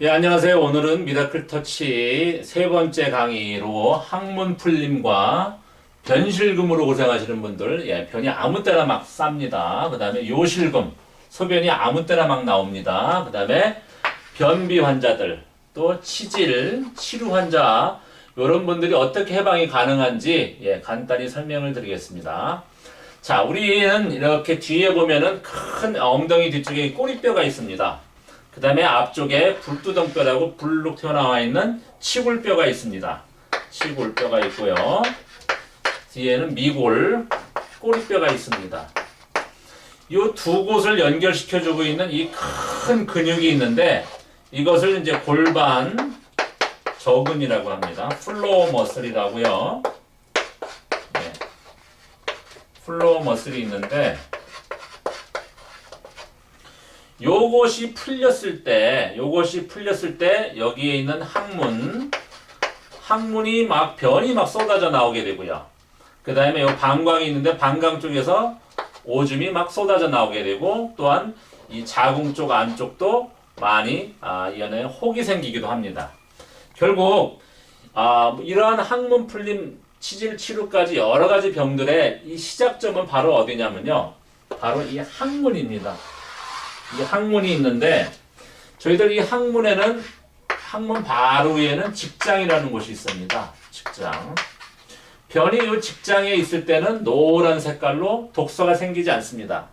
예, 안녕하세요. 오늘은 미라클 터치 세 번째 강의로 항문 풀림과 변실금으로 고생하시는 분들, 예, 변이 아무 때나 막 쌉니다. 그 다음에 요실금, 소변이 아무 때나 막 나옵니다. 그 다음에 변비 환자들, 또 치질, 치루 환자, 이런 분들이 어떻게 해방이 가능한지, 예, 간단히 설명을 드리겠습니다. 자, 우리는 이렇게 뒤에 보면은 큰 엉덩이 뒤쪽에 꼬리뼈가 있습니다. 그 다음에 앞쪽에 불두덩뼈라고 불룩 튀어나와 있는 치골뼈가 있습니다. 치골뼈가 있고요. 뒤에는 미골, 꼬리뼈가 있습니다. 이 두 곳을 연결시켜주고 있는 이 큰 근육이 있는데 이것을 이제 골반 저근이라고 합니다. 플로어 머슬이라고요. 네. 플로어 머슬이 있는데 요것이 풀렸을 때, 요것이 풀렸을 때 여기에 있는 항문, 항문이 막 변이 막 쏟아져 나오게 되고요. 그 다음에 요 방광이 있는데 방광 쪽에서 오줌이 막 쏟아져 나오게 되고 또한 이 자궁 쪽 안쪽도 많이 아, 이 안에 혹이 생기기도 합니다. 결국 아, 이러한 항문 풀림 치질 치료까지 여러 가지 병들의 이 시작점은 바로 어디냐면요. 바로 이 항문입니다. 이 항문이 있는데 저희들 이 항문에는 항문 바로 위에는 직장이라는 곳이 있습니다. 직장. 변이 이 직장에 있을 때는 노란 색깔로 독소가 생기지 않습니다.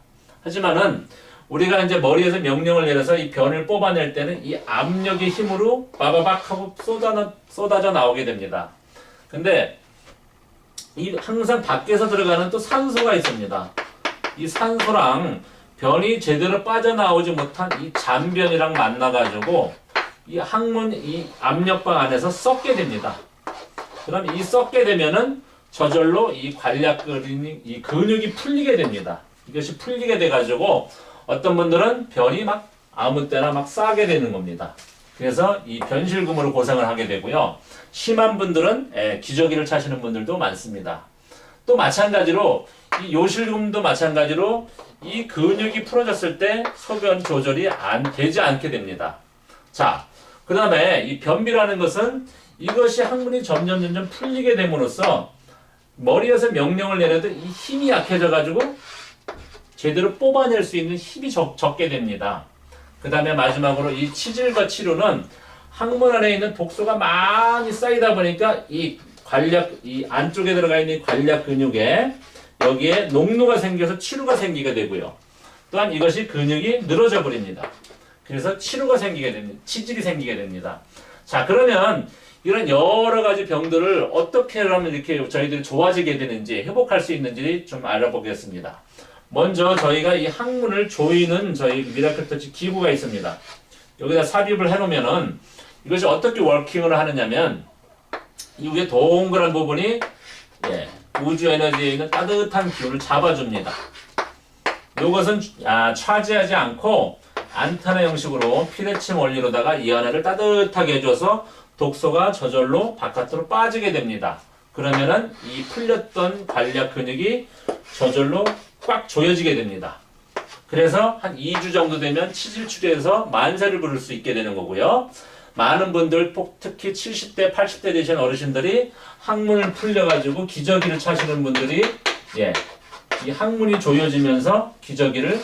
하지만은 우리가 이제 머리에서 명령을 내려서 이 변을 뽑아낼 때는 이 압력의 힘으로 빠바박 하고 쏟아, 쏟아져 나오게 됩니다. 근데 이 항상 밖에서 들어가는 또 산소가 있습니다. 이 산소랑 변이 제대로 빠져나오지 못한 이 잔변이랑 만나가지고 이 항문 이 압력방 안에서 썩게 됩니다. 그럼 이 썩게 되면은 저절로 이 관략근이 이 근육이 풀리게 됩니다. 이것이 풀리게 돼가지고 어떤 분들은 변이 막 아무 때나 막 싸게 되는 겁니다. 그래서 이 변실금으로 고생을 하게 되고요. 심한 분들은 예, 기저귀를 차시는 분들도 많습니다. 또 마찬가지로 이 요실금도 마찬가지로 이 근육이 풀어졌을 때 소변 조절이 안 되지 않게 됩니다. 자, 그 다음에 이 변비라는 것은 이것이 항문이 점점 점점 풀리게 됨으로써 머리에서 명령을 내려도 이 힘이 약해져 가지고 제대로 뽑아낼 수 있는 힘이 적, 적게 됩니다. 그 다음에 마지막으로 이 치질과 치료는 항문 안에 있는 독소가 많이 쌓이다 보니까 이 관략 이 안쪽에 들어가 있는 관략 근육에 여기에 농로가 생겨서 치루가 생기게 되고요. 또한 이것이 근육이 늘어져 버립니다. 그래서 치루가 생기게 됩니다. 치질이 생기게 됩니다. 자, 그러면 이런 여러 가지 병들을 어떻게 하면 이렇게 저희들이 좋아지게 되는지 회복할 수 있는지 좀 알아보겠습니다. 먼저 저희가 이 항문을 조이는 저희 미라클 터치 기구가 있습니다. 여기다 삽입을 해놓으면은 이것이 어떻게 워킹을 하느냐면 이 위에 동그란 부분이 예, 우주 에너지에 있는 따뜻한 기운을 잡아줍니다. 이것은 아, 차지하지 않고 안테나 형식으로 피레침 원리로다가 이 안에를 따뜻하게 해줘서 독소가 저절로 바깥으로 빠지게 됩니다. 그러면은 이 풀렸던 관략 근육이 저절로 꽉 조여지게 됩니다. 그래서 한 2주 정도 되면 치질 추리에서 만세를 부를 수 있게 되는 거고요. 많은 분들, 특히 70대, 80대 되신 어르신들이 항문을 풀려가지고 기저귀를 차시는 분들이, 예, 이 항문이 조여지면서 기저귀를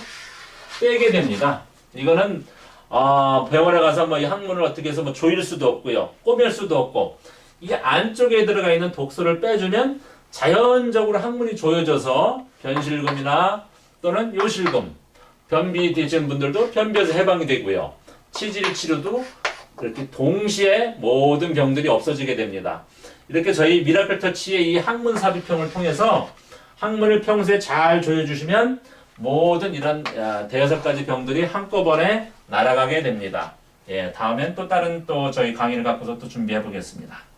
빼게 됩니다. 이거는, 어, 병원에 가서 뭐 이 항문을 어떻게 해서 뭐 조일 수도 없고요. 꼬맬 수도 없고, 이 안쪽에 들어가 있는 독소를 빼주면 자연적으로 항문이 조여져서 변실금이나 또는 요실금, 변비 되신 분들도 변비에서 해방이 되고요. 치질 치료도 이렇게 동시에 모든 병들이 없어지게 됩니다. 이렇게 저희 미라클 터치의 이 항문 삽입형을 통해서 항문을 평소에 잘 조여주시면 모든 이런 아, 대여섯 가지 병들이 한꺼번에 날아가게 됩니다. 예, 다음엔 또 다른 또 저희 강의를 갖고서 또 준비해 보겠습니다.